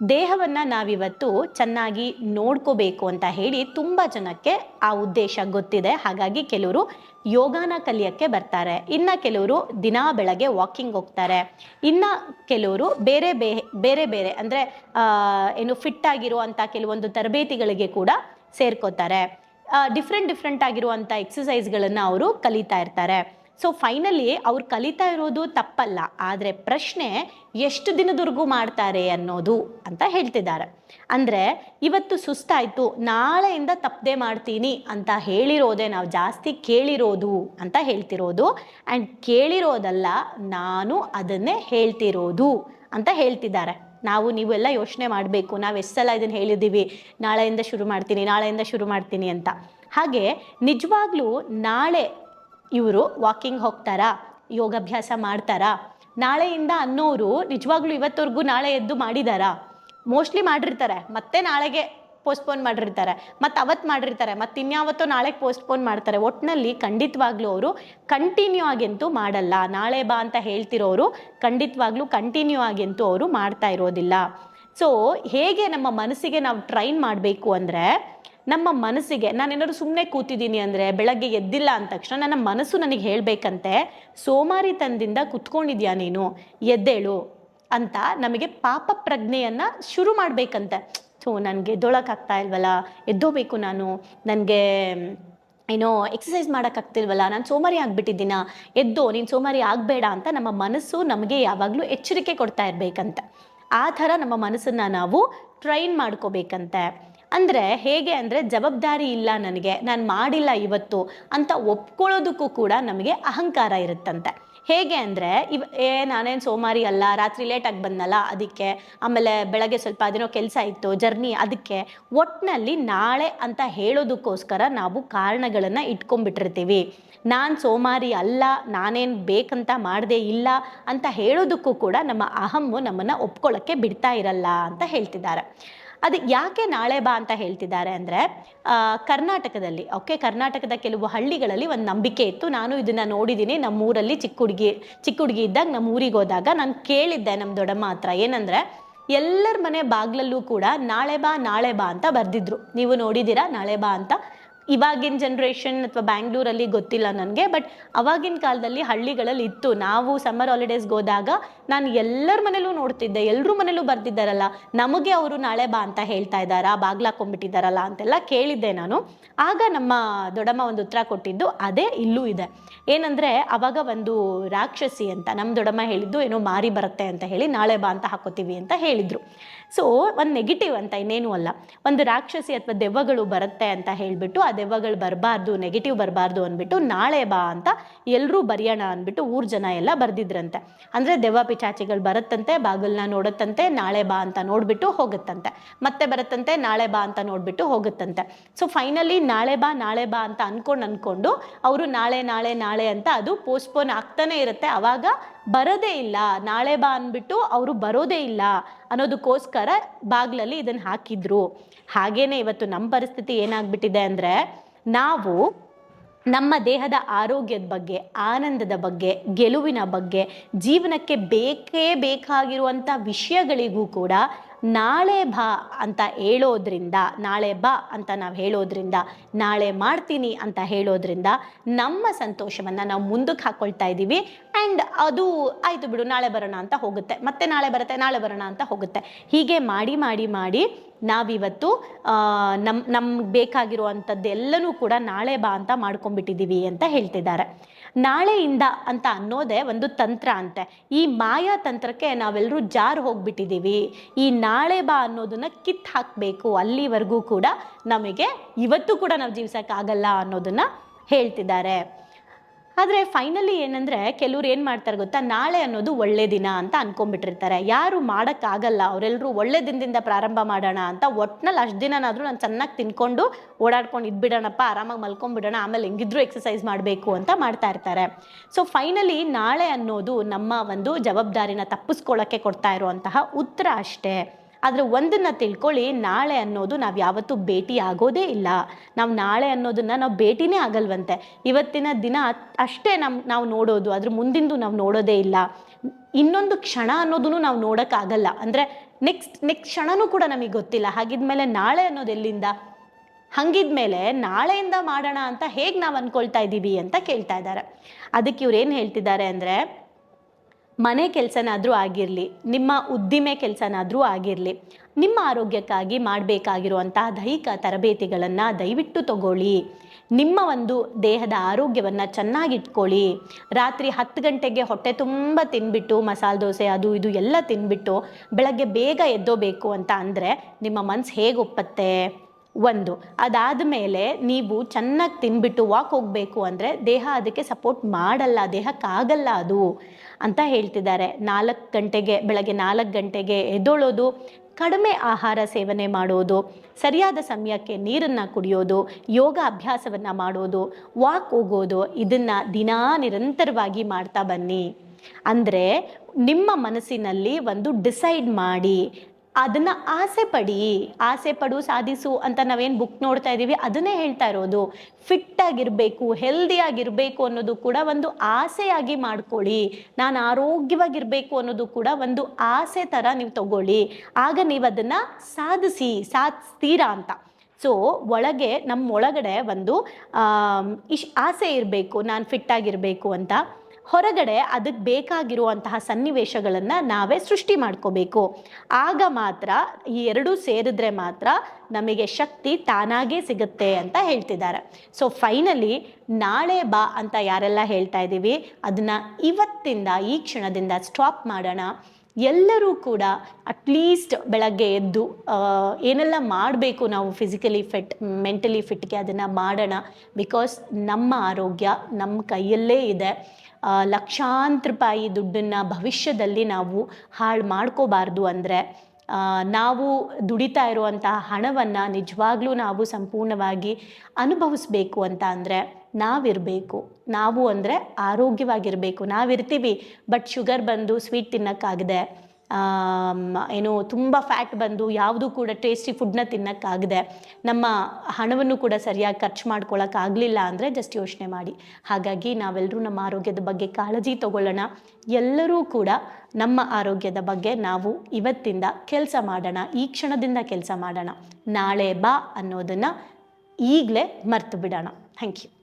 ದೇಹವನ್ನು ನಾವಿವತ್ತು ಚೆನ್ನಾಗಿ ನೋಡ್ಕೋಬೇಕು ಅಂತ ಹೇಳಿ ತುಂಬ ಜನಕ್ಕೆ ಆ ಉದ್ದೇಶ ಗೊತ್ತಿದೆ. ಹಾಗಾಗಿ ಕೆಲವರು ಯೋಗಾನ ಕಲಿಯೋಕ್ಕೆ ಬರ್ತಾರೆ. ಇನ್ನು ಕೆಲವರು ದಿನಾ ಬೆಳಗ್ಗೆ ವಾಕಿಂಗ್ ಹೋಗ್ತಾರೆ. ಇನ್ನು ಕೆಲವರು ಬೇರೆ ಬೇ, ಬೇರೆ ಬೇರೆ ಅಂದರೆ ಏನು ಫಿಟ್ ಆಗಿರುವಂಥ ಕೆಲವೊಂದು ತರಬೇತಿಗಳಿಗೆ ಕೂಡ ಸೇರ್ಕೋತಾರೆ. ಡಿಫ್ರೆಂಟ್ ಡಿಫ್ರೆಂಟ್ ಆಗಿರುವಂಥ ಎಕ್ಸಸೈಸ್ಗಳನ್ನು ಅವರು ಕಲಿತಾ ಇರ್ತಾರೆ. ಸೊ ಫೈನಲಿ ಅವ್ರು ಕಲಿತಾ ಇರೋದು ತಪ್ಪಲ್ಲ. ಆದರೆ ಪ್ರಶ್ನೆ, ಎಷ್ಟು ದಿನದವರೆಗೂ ಮಾಡ್ತಾರೆ ಅನ್ನೋದು ಅಂತ ಹೇಳ್ತಿದ್ದಾರೆ. ಅಂದರೆ, ಇವತ್ತು ಸುಸ್ತಾಯಿತು, ನಾಳೆಯಿಂದ ತಪ್ಪದೆ ಮಾಡ್ತೀನಿ ಅಂತ ಹೇಳಿರೋದೇ ನಾವು ಜಾಸ್ತಿ ಕೇಳಿರೋದು ಅಂತ ಹೇಳ್ತಿರೋದು. ಆ್ಯಂಡ್ ಕೇಳಿರೋದಲ್ಲ, ನಾನು ಅದನ್ನೇ ಹೇಳ್ತಿರೋದು ಅಂತ ಹೇಳ್ತಿದ್ದಾರೆ. ನಾವು ನೀವೆಲ್ಲ ಯೋಚನೆ ಮಾಡಬೇಕು, ನಾವು ಎಷ್ಟು ಸಲ ಇದನ್ನು ಹೇಳಿದ್ದೀವಿ, ನಾಳೆಯಿಂದ ಶುರು ಮಾಡ್ತೀನಿ, ನಾಳೆಯಿಂದ ಶುರು ಮಾಡ್ತೀನಿ ಅಂತ. ಹಾಗೆ ನಿಜವಾಗ್ಲೂ ನಾಳೆ ಇವರು ವಾಕಿಂಗ್ ಹೋಗ್ತಾರಾ? ಯೋಗಾಭ್ಯಾಸ ಮಾಡ್ತಾರಾ? ನಾಳೆಯಿಂದ ಅನ್ನೋರು ನಿಜವಾಗ್ಲೂ ಇವತ್ತವರೆಗೂ ನಾಳೆ ಎದ್ದು ಮಾಡಿದಾರಾ? ಮೋಸ್ಟ್ಲಿ ಮಾಡಿರ್ತಾರೆ. ಮತ್ತೆ ನಾಳೆಗೆ ಪೋಸ್ಟ್ಪೋನ್ ಮಾಡಿರ್ತಾರೆ. ಮತ್ತು ಅವತ್ತು ಮಾಡಿರ್ತಾರೆ. ಮತ್ತು ಇನ್ಯಾವತ್ತೋ ನಾಳೆಗೆ ಪೋಸ್ಟ್ಪೋನ್ ಮಾಡ್ತಾರೆ. ಒಟ್ಟಿನಲ್ಲಿ ಖಂಡಿತವಾಗ್ಲೂ ಅವರು ಕಂಟಿನ್ಯೂ ಆಗಂತೂ ಮಾಡಲ್ಲ. ನಾಳೆ ಬಾ ಅಂತ ಹೇಳ್ತಿರೋರು ಖಂಡಿತವಾಗ್ಲೂ ಕಂಟಿನ್ಯೂ ಆಗಂತೂ ಅವರು ಮಾಡ್ತಾ ಇರೋದಿಲ್ಲ. ಸೊ ಹೇಗೆ ನಮ್ಮ ಮನಸ್ಸಿಗೆ ನಾವು ಟ್ರೈನ್ ಮಾಡಬೇಕು ಅಂದರೆ ನಮ್ಮ ಮನಸ್ಸಿಗೆ, ನಾನೇನಾದ್ರು ಸುಮ್ಮನೆ ಕೂತಿದ್ದೀನಿ ಅಂದರೆ ಬೆಳಗ್ಗೆ ಎದ್ದಿಲ್ಲ ಅಂದ ತಕ್ಷಣ ನನ್ನ ಮನಸ್ಸು ನನಗೆ ಹೇಳಬೇಕಂತೆ, ಸೋಮಾರಿತನದಿಂದ ಕುತ್ಕೊಂಡಿದ್ಯಾ ನೀನು? ಎದ್ದೇಳು ಅಂತ ನಮಗೆ ಪಾಪ ಪ್ರಜ್ಞೆಯನ್ನು ಶುರು ಮಾಡಬೇಕಂತೆ. ಸೊ ನನಗೆ ಎದ್ದೊಳಕ್ಕಾಗ್ತಾ ಇಲ್ವಲ್ಲ? ಎದ್ದೋಬೇಕು ನಾನು. ನನಗೆ, ಏನೋ ಎಕ್ಸಸೈಸ್ ಮಾಡೋಕ್ಕಾಗ್ತಿಲ್ವಲ್ಲ ನಾನು ಸೋಮಾರಿ ಆಗಿಬಿಟ್ಟಿದ್ದೀನ? ಎದ್ದೋ, ನೀನು ಸೋಮಾರಿ ಆಗಬೇಡ ಅಂತ ನಮ್ಮ ಮನಸ್ಸು ನಮಗೆ ಯಾವಾಗಲೂ ಎಚ್ಚರಿಕೆ ಕೊಡ್ತಾ ಇರಬೇಕಂತೆ. ಆ ಥರ ನಮ್ಮ ಮನಸ್ಸನ್ನು ನಾವು ಟ್ರೈನ್ ಮಾಡ್ಕೋಬೇಕಂತೆ. ಅಂದರೆ ಹೇಗೆ ಅಂದರೆ ಜವಾಬ್ದಾರಿ ಇಲ್ಲ ನನಗೆ, ನಾನು ಮಾಡಿಲ್ಲ ಇವತ್ತು ಅಂತ ಒಪ್ಕೊಳ್ಳೋದಕ್ಕೂ ಕೂಡ ನಮಗೆ ಅಹಂಕಾರ ಇರುತ್ತಂತೆ. ಹೇಗೆ ಅಂದರೆ ಇವ, ಏ, ನಾನೇನು ಸೋಮಾರಿ ಅಲ್ಲ, ರಾತ್ರಿ ಲೇಟಾಗಿ ಬಂದಲ್ಲ ಅದಕ್ಕೆ, ಆಮೇಲೆ ಬೆಳಗ್ಗೆ ಸ್ವಲ್ಪ ಅದೇನೋ ಕೆಲಸ ಇತ್ತು ಜರ್ನಿ ಅದಕ್ಕೆ ಒಟ್ಟಿನಲ್ಲಿ ನಾಳೆ ಅಂತ ಹೇಳೋದಕ್ಕೋಸ್ಕರ ನಾವು ಕಾರಣಗಳನ್ನು ಇಟ್ಕೊಂಡ್ಬಿಟ್ಟಿರ್ತೀವಿ. ನಾನು ಸೋಮಾರಿ ಅಲ್ಲ, ನಾನೇನು ಬೇಕಂತ ಮಾಡದೇ ಇಲ್ಲ ಅಂತ ಹೇಳೋದಕ್ಕೂ ಕೂಡ ನಮ್ಮ ಅಹಮ್ಮು ನಮ್ಮನ್ನು ಒಪ್ಕೊಳ್ಳೋಕ್ಕೆ ಬಿಡ್ತಾ ಇರಲ್ಲ ಅಂತ ಹೇಳ್ತಿದ್ದಾರೆ. ಅದು ಯಾಕೆ ನಾಳೆ ಬಾ ಅಂತ ಹೇಳ್ತಿದ್ದಾರೆ ಅಂದರೆ ಕರ್ನಾಟಕದಲ್ಲಿ ಓಕೆ ಕರ್ನಾಟಕದ ಕೆಲವು ಹಳ್ಳಿಗಳಲ್ಲಿ ಒಂದು ನಂಬಿಕೆ ಇತ್ತು. ನಾನು ಇದನ್ನು ನೋಡಿದ್ದೀನಿ ನಮ್ಮ ಊರಲ್ಲಿ ಚಿಕ್ಕ ಹುಡುಗಿ ಚಿಕ್ಕ ಹುಡುಗಿ ಇದ್ದಾಗ ನಮ್ಮ ಊರಿಗೆ ಹೋದಾಗ ನಾನು ಕೇಳಿದ್ದೆ ನಮ್ಮ ದೊಡ್ಡಮ್ಮ ಹತ್ರ. ಏನಂದರೆ, ಎಲ್ಲರ ಮನೆ ಬಾಗ್ಲಲ್ಲೂ ಕೂಡ ನಾಳೆ ಬಾ ನಾಳೆ ಬಾ ಅಂತ ಬರೆದಿದ್ರು. ನೀವು ನೋಡಿದ್ದೀರಾ ನಾಳೆ ಬಾ ಅಂತ? ಇವಾಗಿನ ಜನ್ರೇಷನ್ ಅಥವಾ ಬ್ಯಾಂಗ್ಳೂರಲ್ಲಿ ಗೊತ್ತಿಲ್ಲ ನನಗೆ ಬಟ್ ಅವಾಗಿನ ಕಾಲದಲ್ಲಿ ಹಳ್ಳಿಗಳಲ್ಲಿ ಇತ್ತು. ನಾವು ಸಮ್ಮರ್ ಹಾಲಿಡೇಸ್ಗೆ ಹೋದಾಗ ನಾನು ಎಲ್ಲರ ಮನೇಲೂ ನೋಡ್ತಿದ್ದೆ ಎಲ್ಲರೂ ಮನೇಲೂ ಬರ್ತಿದ್ದಾರಲ್ಲ ನಮಗೆ ಅವರು ನಾಳೆ ಬಾ ಅಂತ ಹೇಳ್ತಾ ಇದ್ದಾರಾ ಬಾಗ್ಲಾಕೊಂಡ್ಬಿಟ್ಟಿದ್ದಾರಲ್ಲ ಅಂತೆಲ್ಲ ಕೇಳಿದ್ದೆ ನಾನು. ಆಗ ನಮ್ಮ ದೊಡ್ಡಮ್ಮ ಒಂದು ಉತ್ತರ ಕೊಟ್ಟಿದ್ದು, ಅದೇ ಇಲ್ಲೂ ಇದೆ. ಏನಂದರೆ, ಅವಾಗ ಒಂದು ರಾಕ್ಷಸಿ ಅಂತ ನಮ್ಮ ದೊಡ್ಡಮ್ಮ ಹೇಳಿದ್ದು ಏನೋ ಮಾರಿ ಬರುತ್ತೆ ಅಂತ ಹೇಳಿ ನಾಳೆ ಬಾ ಅಂತ ಹಾಕೋತೀವಿ ಅಂತ ಹೇಳಿದರು. ಸೊ ಒಂದು ನೆಗೆಟಿವ್ ಅಂತ ಇನ್ನೇನು ಅಲ್ಲ. ಒಂದು ರಾಕ್ಷಸಿ ಅಥವಾ ದೆವ್ವಗಳು ಬರುತ್ತೆ ಅಂತ ಹೇಳಿಬಿಟ್ಟು ಆ ದೆವ್ವಗಳು ಬರಬಾರ್ದು ನೆಗೆಟಿವ್ ಬರಬಾರ್ದು ಅಂದ್ಬಿಟ್ಟು ನಾಳೆ ಬಾ ಅಂತ ಎಲ್ಲರೂ ಬರೆಯೋಣ ಅಂದ್ಬಿಟ್ಟು ಊರ್ ಜನ ಎಲ್ಲ ಬರ್ದಿದ್ರಂತೆ. ಅಂದರೆ ದೆವ್ವ ಪಿಚಾಚಿಗಳು ಬರುತ್ತಂತೆ ಬಾಗಿಲನ್ನ ನೋಡುತ್ತಂತೆ, ನಾಳೆ ಬಾ ಅಂತ ನೋಡ್ಬಿಟ್ಟು ಹೋಗುತ್ತಂತೆ. ಮತ್ತೆ ಬರುತ್ತಂತೆ, ನಾಳೆ ಬಾ ಅಂತ ನೋಡ್ಬಿಟ್ಟು ಹೋಗುತ್ತಂತೆ. ಸೊ ಫೈನಲಿ ನಾಳೆ ಬಾ ನಾಳೆ ಬಾ ಅಂತ ಅಂದ್ಕೊಂಡು ಅನ್ಕೊಂಡು ಅವರು ನಾಳೆ ನಾಳೆ ನಾಳೆ ಅಂತ ಅದು ಪೋಸ್ಟ್ಪೋನ್ ಆಗ್ತಾನೆ ಇರುತ್ತೆ. ಅವಾಗ ಬರೋದೇ ಇಲ್ಲ. ನಾಳೆ ಬಾ ಅಂದ್ಬಿಟ್ಟು ಅವರು ಬರೋದೇ ಇಲ್ಲ ಅನ್ನೋದಕ್ಕೋಸ್ಕರ ಬಾಗ್ಲಲ್ಲಿ ಇದನ್ನು ಹಾಕಿದ್ರು. ಹಾಗೇನೆ ಇವತ್ತು ನಮ್ಮ ಪರಿಸ್ಥಿತಿ ಏನಾಗ್ಬಿಟ್ಟಿದೆ ಅಂದರೆ ನಾವು ನಮ್ಮ ದೇಹದ ಆರೋಗ್ಯದ ಬಗ್ಗೆ, ಆನಂದದ ಬಗ್ಗೆ, ಗೆಲುವಿನ ಬಗ್ಗೆ, ಜೀವನಕ್ಕೆ ಬೇಕೇ ಬೇಕಾಗಿರುವಂಥ ವಿಷಯಗಳಿಗೂ ಕೂಡ ನಾಳೆ ಬಾ ಅಂತ ಹೇಳೋದ್ರಿಂದ, ನಾಳೆ ಬಾ ಅಂತ ನಾವು ಹೇಳೋದ್ರಿಂದ, ನಾಳೆ ಮಾಡ್ತೀನಿ ಅಂತ ಹೇಳೋದ್ರಿಂದ ನಮ್ಮ ಸಂತೋಷವನ್ನು ನಾವು ಮುಂದಕ್ಕೆ ಹಾಕ್ಕೊಳ್ತಾ ಇದ್ದೀವಿ ಆ್ಯಂಡ್ ಅದು ಆಯಿತು ಬಿಡು, ನಾಳೆ ಬರೋಣ ಅಂತ ಹೋಗುತ್ತೆ. ಮತ್ತೆ ನಾಳೆ ಬರುತ್ತೆ, ನಾಳೆ ಬರೋಣ ಅಂತ ಹೋಗುತ್ತೆ. ಹೀಗೆ ಮಾಡಿ ಮಾಡಿ ಮಾಡಿ ನಾವಿವತ್ತು ನಮ್ಮ ನಮ್ಗೆ ಬೇಕಾಗಿರುವಂಥದ್ದೆಲ್ಲನೂ ಕೂಡ ನಾಳೆ ಬಾ ಅಂತ ಮಾಡ್ಕೊಂಡ್ಬಿಟ್ಟಿದ್ದೀವಿ ಅಂತ ಹೇಳ್ತಿದ್ದಾರೆ. ನಾಳೆಯಿಂದ ಅಂತ ಅನ್ನೋದೇ ಒಂದು ತಂತ್ರ ಅಂತೆ. ಈ ಮಾಯಾ ತಂತ್ರಕ್ಕೆ ನಾವೆಲ್ಲರೂ ಜಾರು ಹೋಗ್ಬಿಟ್ಟಿದ್ದೀವಿ. ಈ ನಾಳೆ ಬಾ ಅನ್ನೋದನ್ನ ಕಿತ್ತು ಹಾಕಬೇಕು. ಅಲ್ಲಿವರೆಗೂ ಕೂಡ ನಮಗೆ ಇವತ್ತು ಕೂಡ ನಾವು ಜೀವಿಸೋಕ್ಕಾಗಲ್ಲ ಅನ್ನೋದನ್ನ ಹೇಳ್ತಿದ್ದಾರೆ. ಆದರೆ ಫೈನಲಿ ಏನಂದರೆ ಕೆಲವ್ರು ಏನು ಮಾಡ್ತಾರೆ ಗೊತ್ತಾ? ನಾಳೆ ಅನ್ನೋದು ಒಳ್ಳೆ ದಿನ ಅಂತ ಅನ್ಕೊಂಡ್ಬಿಟ್ಟಿರ್ತಾರೆ. ಯಾರು ಮಾಡೋಕ್ಕಾಗಲ್ಲ. ಅವರೆಲ್ಲರೂ ಒಳ್ಳೆ ದಿನದಿಂದ ಪ್ರಾರಂಭ ಮಾಡೋಣ ಅಂತ ಒಟ್ನಲ್ಲಿ ಅಷ್ಟು ದಿನನಾದರೂ ನಾನು ಚೆನ್ನಾಗಿ ತಿನ್ಕೊಂಡು ಓಡಾಡ್ಕೊಂಡು ಇದ್ಬಿಡೋಣಪ್ಪ, ಆರಾಮಾಗಿ ಮಲ್ಕೊಂಡ್ಬಿಡೋಣ, ಆಮೇಲೆ ಹೆಂಗಿದ್ರು ಎಕ್ಸಸೈಸ್ ಮಾಡಬೇಕು ಅಂತ ಮಾಡ್ತಾ ಇರ್ತಾರೆ. ಸೊ ಫೈನಲಿ ನಾಳೆ ಅನ್ನೋದು ನಮ್ಮ ಒಂದು ಜವಾಬ್ದಾರಿನ ತಪ್ಪಿಸ್ಕೊಳ್ಳೋಕ್ಕೆ ಕೊಡ್ತಾ ಇರುವಂತಹ ಉತ್ತರ ಅಷ್ಟೇ. ಆದರೆ ಒಂದನ್ನು ತಿಳ್ಕೊಳ್ಳಿ, ನಾಳೆ ಅನ್ನೋದು ನಾವು ಯಾವತ್ತೂ ಭೇಟಿ ಆಗೋದೇ ಇಲ್ಲ. ನಾವು ನಾಳೆ ಅನ್ನೋದನ್ನು ನಾವು ಭೇಟಿನೇ ಆಗಲ್ವಂತೆ. ಇವತ್ತಿನ ದಿನ ಅಷ್ಟೇ ನಮ್ಮ ನಾವು ನೋಡೋದು ಅದ್ರ ಮುಂದಿಂದು ನಾವು ನೋಡೋದೇ ಇಲ್ಲ. ಇನ್ನೊಂದು ಕ್ಷಣ ಅನ್ನೋದನ್ನು ನಾವು ನೋಡೋಕ್ಕಾಗಲ್ಲ ಅಂದರೆ ನೆಕ್ಸ್ಟ್ ನೆಕ್ಸ್ಟ್ ಕ್ಷಣನೂ ಕೂಡ ನಮಗೆ ಗೊತ್ತಿಲ್ಲ. ಹಾಗಿದ್ಮೇಲೆ ನಾಳೆ ಅನ್ನೋದು ಎಲ್ಲಿಂದ? ಹಂಗಿದ್ಮೇಲೆ ನಾಳೆಯಿಂದ ಮಾಡೋಣ ಅಂತ ಹೇಗೆ ನಾವು ಅಂದ್ಕೊಳ್ತಾ ಇದ್ದೀವಿ ಅಂತ ಕೇಳ್ತಾ ಇದ್ದಾರೆ ಅದಕ್ಕೆ ಇವ್ರು ಏನು ಹೇಳ್ತಿದ್ದಾರೆ ಅಂದರೆ ಮನೆ ಕೆಲಸನಾದರೂ ಆಗಿರಲಿ, ನಿಮ್ಮ ಉದ್ದಿಮೆ ಕೆಲಸನಾದರೂ ಆಗಿರಲಿ, ನಿಮ್ಮ ಆರೋಗ್ಯಕ್ಕಾಗಿ ಮಾಡಬೇಕಾಗಿರುವಂತಹ ದೈಹಿಕ ತರಬೇತಿಗಳನ್ನು ದಯವಿಟ್ಟು ತಗೊಳ್ಳಿ. ನಿಮ್ಮ ಒಂದು ದೇಹದ ಆರೋಗ್ಯವನ್ನು ಚೆನ್ನಾಗಿಟ್ಕೊಳ್ಳಿ. ರಾತ್ರಿ ಹತ್ತು ಗಂಟೆಗೆ ಹೊಟ್ಟೆ ತುಂಬ ತಿನ್ಬಿಟ್ಟು, ಮಸಾಲೆ ದೋಸೆ ಅದು ಇದು ಎಲ್ಲ ತಿನ್ಬಿಟ್ಟು ಬೆಳಗ್ಗೆ ಬೇಗ ಎದ್ದೋಬೇಕು ಅಂತ ಅಂದರೆ ನಿಮ್ಮ ಮನಸ್ಸು ಹೇಗೆ ಒಪ್ಪತ್ತೆ? ಒಂದು, ಅದಾದ ಮೇಲೆ ನೀವು ಚೆನ್ನಾಗಿ ತಿನ್ಬಿಟ್ಟು ವಾಕ್ ಹೋಗಬೇಕು ಅಂದರೆ ದೇಹ ಅದಕ್ಕೆ ಸಪೋರ್ಟ್ ಮಾಡಲ್ಲ, ದೇಹಕ್ಕಾಗಲ್ಲ ಅದು. ಅಂತ ಹೇಳ್ತಿದ್ದಾರೆ. ನಾಲ್ಕು ಗಂಟೆಗೆ, ಬೆಳಗ್ಗೆ ನಾಲ್ಕು ಗಂಟೆಗೆ ಎದ್ದೊಳೋದು, ಕಡಿಮೆ ಆಹಾರ ಸೇವನೆ ಮಾಡೋದು, ಸರಿಯಾದ ಸಮಯಕ್ಕೆ ನೀರನ್ನು ಕುಡಿಯೋದು, ಯೋಗ ಅಭ್ಯಾಸವನ್ನು ಮಾಡೋದು, ವಾಕ್ ಹೋಗೋದು, ಇದನ್ನು ದಿನಾ ನಿರಂತರವಾಗಿ ಮಾಡ್ತಾ ಬನ್ನಿ. ಅಂದರೆ ನಿಮ್ಮ ಮನಸ್ಸಿನಲ್ಲಿ ಒಂದು ಡಿಸೈಡ್ ಮಾಡಿ ಅದನ್ನ ಆಸೆ ಪಡಿ. ಆಸೆ ಪಡು, ಸಾಧಿಸು ಅಂತ ನಾವೇನು ಬುಕ್ ನೋಡ್ತಾ ಇದ್ದೀವಿ ಅದನ್ನೇ ಹೇಳ್ತಾ ಇರೋದು. ಫಿಟ್ ಆಗಿರಬೇಕು ಹೆಲ್ದಿ ಆಗಿರಬೇಕು ಅನ್ನೋದು ಕೂಡ ಒಂದು ಆಸೆಯಾಗಿ ಮಾಡ್ಕೊಳ್ಳಿ. ನಾನು ಆರೋಗ್ಯವಾಗಿರಬೇಕು ಅನ್ನೋದು ಕೂಡ ಒಂದು ಆಸೆ ಥರ ನೀವು ತಗೊಳ್ಳಿ. ಆಗ ನೀವು ಅದನ್ನು ಸಾಧಿಸಿ, ಸಾಧಿಸ್ತೀರಾ ಅಂತ. ಸೊ ಒಳಗೆ ನಮ್ಮ ಒಳಗಡೆ ಒಂದು ಇಶ್, ಆಸೆ ಇರಬೇಕು, ನಾನು ಫಿಟ್ ಆಗಿರಬೇಕು ಅಂತ. ಹೊರಗಡೆ ಅದಕ್ಕೆ ಬೇಕಾಗಿರುವಂತಹ ಸನ್ನಿವೇಶಗಳನ್ನು ನಾವೇ ಸೃಷ್ಟಿ ಮಾಡ್ಕೋಬೇಕು. ಆಗ ಮಾತ್ರ ಈ ಎರಡೂ ಸೇರಿದ್ರೆ ಮಾತ್ರ ನಮಗೆ ಶಕ್ತಿ ತಾನಾಗೇ ಸಿಗುತ್ತೆ ಅಂತ ಹೇಳ್ತಿದ್ದಾರೆ. ಸೊ ಫೈನಲಿ ನಾಳೆ ಬಾ ಅಂತ ಯಾರೆಲ್ಲ ಹೇಳ್ತಾ ಇದ್ದೀವಿ, ಅದನ್ನು ಇವತ್ತಿಂದ, ಈ ಕ್ಷಣದಿಂದ ಸ್ಟಾಪ್ ಮಾಡೋಣ. ಎಲ್ಲರೂ ಕೂಡ ಅಟ್ಲೀಸ್ಟ್ ಬೆಳಗ್ಗೆ ಎದ್ದು ಏನೆಲ್ಲ ಮಾಡಬೇಕು ನಾವು ಫಿಸಿಕಲಿ ಫಿಟ್ ಮೆಂಟಲಿ ಫಿಟ್ಗೆ ಅದನ್ನು ಮಾಡೋಣ. ಬಿಕಾಸ್ ನಮ್ಮ ಆರೋಗ್ಯ ನಮ್ಮ ಕೈಯಲ್ಲೇ ಇದೆ. ಲಕ್ಷಾಂತರ ರೂಪಾಯಿ ದುಡ್ಡನ್ನು ಭವಿಷ್ಯದಲ್ಲಿ ನಾವು ಹಾಳು ಮಾಡ್ಕೋಬಾರ್ದು ಅಂದರೆ ನಾವು ದುಡಿತಾ ಇರುವಂತಹ ಹಣವನ್ನು ನಿಜವಾಗ್ಲೂ ನಾವು ಸಂಪೂರ್ಣವಾಗಿ ಅನುಭವಿಸ್ಬೇಕು ಅಂತ ಅಂದರೆ ನಾವಿರಬೇಕು. ನಾವು ಅಂದರೆ ಆರೋಗ್ಯವಾಗಿರಬೇಕು. ನಾವಿರ್ತೀವಿ, ಬಟ್ ಶುಗರ್ ಬಂದು ಸ್ವೀಟ್ ತಿನ್ನೋಕ್ಕಾಗದೆ ಏನು ತುಂಬ ಫ್ಯಾಟ್ ಬಂದು ಯಾವುದೂ ಕೂಡ ಟೇಸ್ಟಿ ಫುಡ್ನ ತಿನ್ನೋಕ್ಕಾಗದೆ ನಮ್ಮ ಹಣವನ್ನು ಕೂಡ ಸರಿಯಾಗಿ ಖರ್ಚು ಮಾಡ್ಕೊಳ್ಳೋಕ್ಕಾಗಲಿಲ್ಲ ಅಂದರೆ ಜಸ್ಟ್ ಯೋಚನೆ ಮಾಡಿ. ಹಾಗಾಗಿ ನಾವೆಲ್ಲರೂ ನಮ್ಮ ಆರೋಗ್ಯದ ಬಗ್ಗೆ ಕಾಳಜಿ ತಗೊಳ್ಳೋಣ. ಎಲ್ಲರೂ ಕೂಡ ನಮ್ಮ ಆರೋಗ್ಯದ ಬಗ್ಗೆ ನಾವು ಇವತ್ತಿಂದ ಕೆಲಸ ಮಾಡೋಣ. ಈ ಕ್ಷಣದಿಂದ ಕೆಲಸ ಮಾಡೋಣ. ನಾಳೆ ಬಾ ಅನ್ನೋದನ್ನು ಈಗಲೇ ಮರ್ತು ಬಿಡೋಣ. Thank you